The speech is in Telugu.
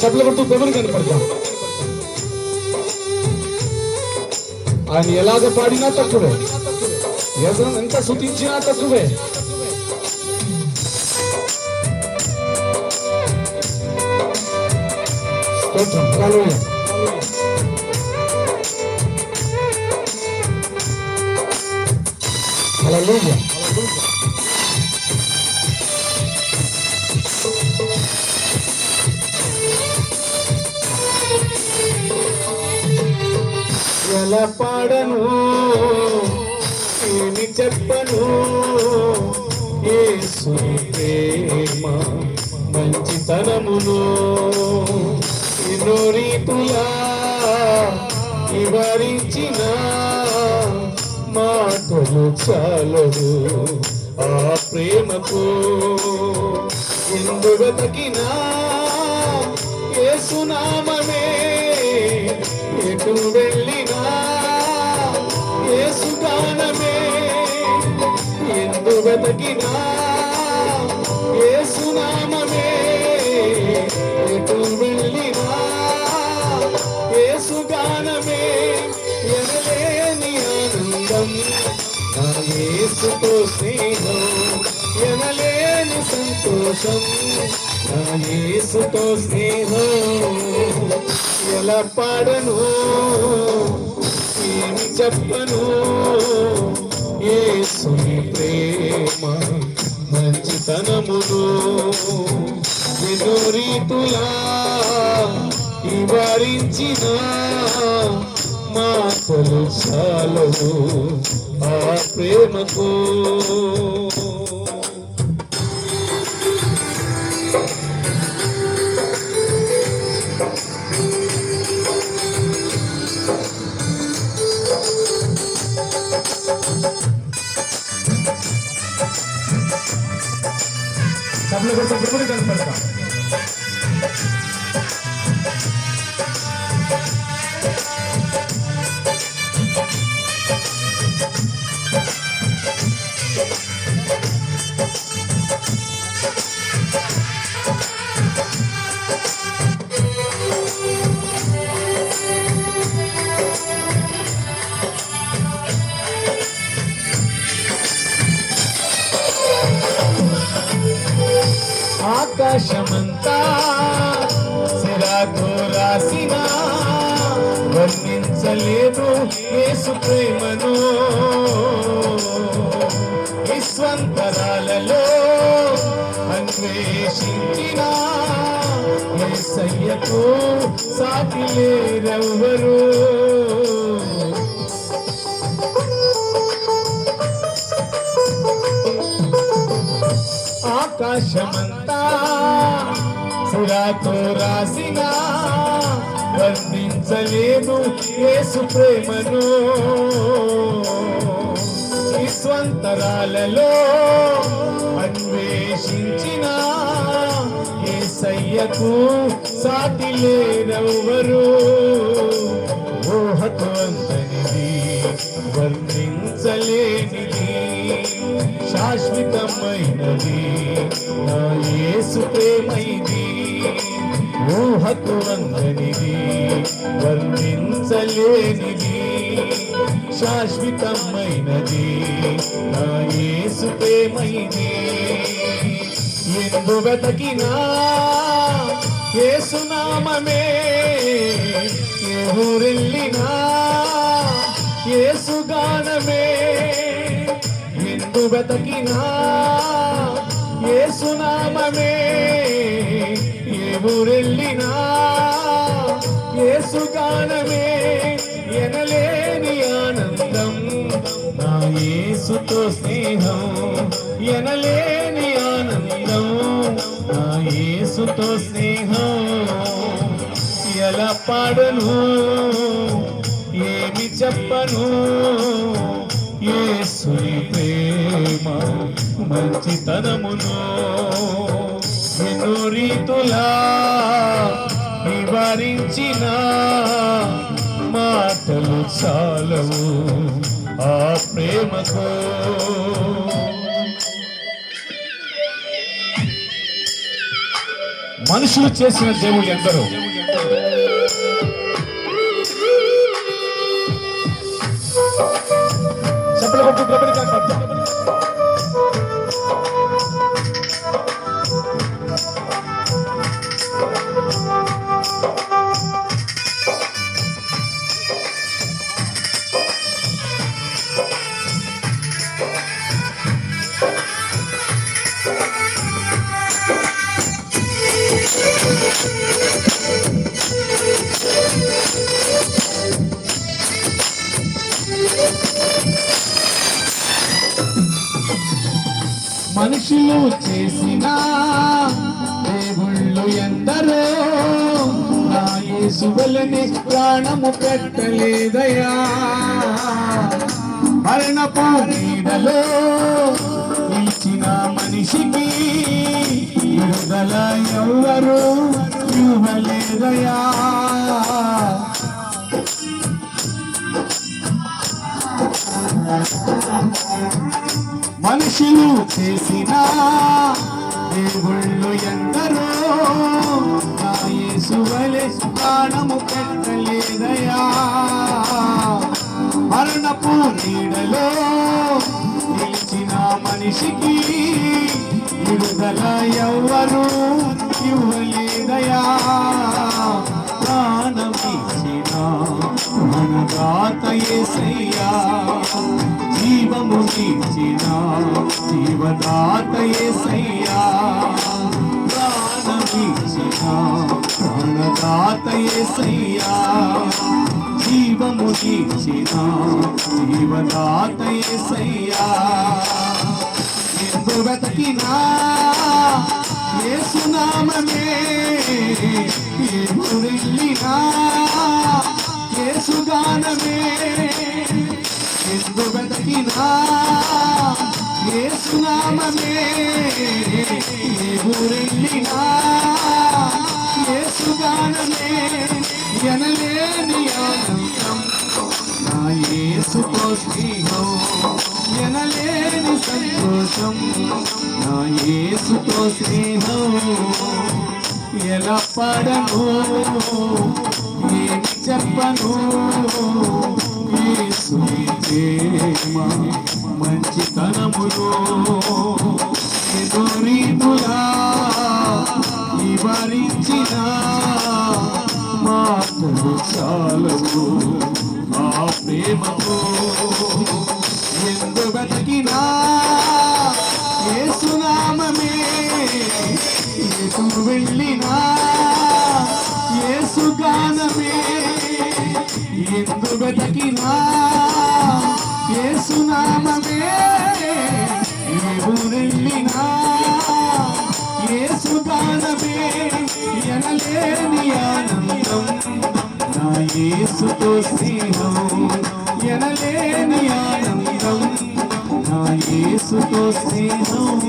చెట్ల కొట్టు కొబ్బరి కనపడతాం ఆయన ఎలాగ పాడినా తక్కువే ఎవరు ఎంత శుతించినా తక్కువే స్తోత్రం హల్లెలూయా ఎలా పాడను? ఏమి చెప్పను? యేసుని ప్రేమ మంచితనమును. ఎన్నో రీతులా వివరించినా మాటలు చాలదు. ఆ ప్రేమకు ఎందు వెతకినా యేసునామమే ఎటు వెళ్ళినా ఏసుగానమే ఎందు వెతకినా యేసుతో స్నేహం ఎనలేని సంతోషం నా యేసుతో స్నేహం. ఎలా పాడను? ఏమి చెప్పను? యేసుని ప్రేమ మంచితనమును ఎన్నో రీతులా వివరించిన. మాటలు చాలవు ఆ ప్రేమకు. ఆకాశమంతా సిరాతో రాసిన వర్ణించలేదు యేసు ప్రేమను. విశ్వంతరాలలో అన్వేషించిన యేసయ్యకు సాటి లేరెవ్వరు. ఆకాశమంతా సురాతో రాసిన వర్ణించలేను యేసు ప్రేమను. స్వంతరాలలో అన్వేషించిన ఏ సయ్యకు సాటి లేరెవ్వరు ఊహకు అంతనిది వర్ణించలేని శాశ్వతమైనది. నా యేసు ప్రేమైది ఊహకు అందనిది వర్ణించలేనిది. శాశ్వతమైనది. నా యేసు ప్రేమైది ఎందు వెతకినా యేసునామమే ఏ ఊరెళ్ళినా యేసుగానమే ఎందు వెతకినా యేసునామమే ఏ ఊరెళ్ళినా యేసుగానమే ఎనలేని ఆనందం. నా ఏసుతో స్నేహం ఎనలేని ఆనందం. నా ఏసుతో స్నేహం ఎలా పాడను? ఏమి చెప్పను? యేసుని ప్రేమ మంచితనమును ఎన్నో రీతులా వివరించిన మాటలు చాలవు ఆ ప్రేమకు. మనుషులు చేసిన దేవుళ్ళు ఎందరో? చెప్పలు కొట్టు చేసినా దేవుళ్ళు ఎందరో నా యేసువలని ప్రాణము పెట్టలేదయా మరణపు నీడలో నిలిచిన మనిషికి విడుదల ఎవరు ఇవ్వలేదయా మనుషులు చేసిన దేవుళ్ళు ఎందరో నా ప్రాణము పెట్టలేదయా? మరణపు నీడలో నిలిచిన మనిషికి విడుదల ఎవ్వరు ఇవ్వలేదయా? మనదాత ఏసయ్యా జీవము నీచిన జీవదాత ఏసయ్యా ప్రాణమిచ్చిన ప్రాణదాత ఏసయ్యా జీవము నీచిన జీవదాత ఏసయ్యా ఎందు వెతకినా ఏసునామే యేసునామమే ఎదురెళ్ళినా యేసుగానమే. ఎందు వెతకినా? యేసునామమే. ఎదురెళ్ళినా యేసుగానమే. ఎనలేని ఆనందం. నా ఎనలేని సంతోషం. నా స్నేహం ఎలా పడను? చెప్పను. మంచితనములో. ఎదో రీతులా వివరించిన మాటలు చాలవు ఆ ప్రేమతో ఎందు బతికినా సునామే ఎటు వెళ్ళినా ఏసుగానమే ఎందు బతికినా ఏసునామే ఎవరెళ్ళినా ఏసుగానమే ఎనలేని ఆనందం నా ఏసుతో స్నేహం. ఎనలేని ఆనందం నా ఏసుతో స్నేహం.